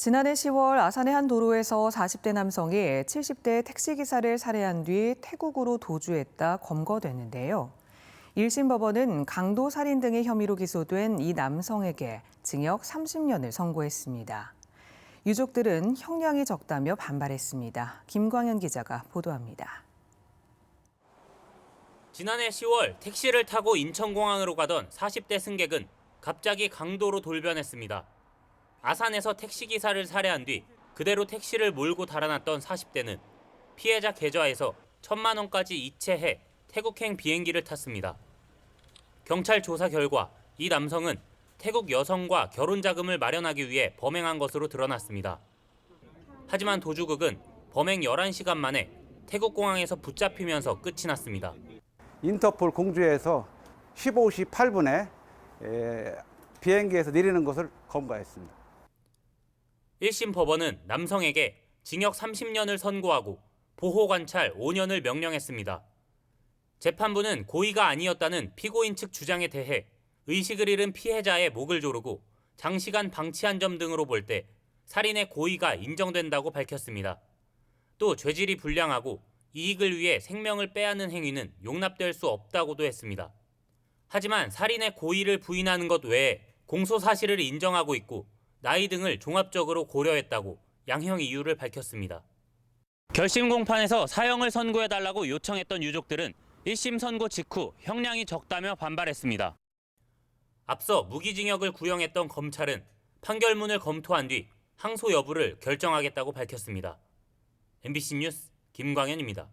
지난해 10월 아산의 한 도로에서 40대 남성이 70대 택시기사를 살해한 뒤 태국으로 도주했다 검거됐는데요. 1심 법원은 강도 살인 등의 혐의로 기소된 이 남성에게 징역 30년을 선고했습니다. 유족들은 형량이 적다며 반발했습니다. 김광현 기자가 보도합니다. 지난해 10월 택시를 타고 인천공항으로 가던 40대 승객은 갑자기 강도로 돌변했습니다. 아산에서 택시기사를 살해한 뒤 그대로 택시를 몰고 달아났던 40대는 피해자 계좌에서 천만 원까지 이체해 태국행 비행기를 탔습니다. 경찰 조사 결과 이 남성은 태국 여성과 결혼 자금을 마련하기 위해 범행한 것으로 드러났습니다. 하지만 도주극은 범행 11시간 만에 태국 공항에서 붙잡히면서 끝이 났습니다. 인터폴 공주에서 15시 8분에 비행기에서 내리는 것을 검거했습니다. 1심 법원은 남성에게 징역 30년을 선고하고 보호 관찰 5년을 명령했습니다. 재판부는 고의가 아니었다는 피고인 측 주장에 대해 의식을 잃은 피해자의 목을 조르고 장시간 방치한 점 등으로 볼 때 살인의 고의가 인정된다고 밝혔습니다. 또 죄질이 불량하고 이익을 위해 생명을 빼앗는 행위는 용납될 수 없다고도 했습니다. 하지만 살인의 고의를 부인하는 것 외에 공소 사실을 인정하고 있고 나이 등을 종합적으로 고려했다고 양형 이유를 밝혔습니다. 결심 공판에서 사형을 선고해달라고 요청했던 유족들은 1심 선고 직후 형량이 적다며 반발했습니다. 앞서 무기징역을 구형했던 검찰은 판결문을 검토한 뒤 항소 여부를 결정하겠다고 밝혔습니다. MBC 뉴스 김광현입니다.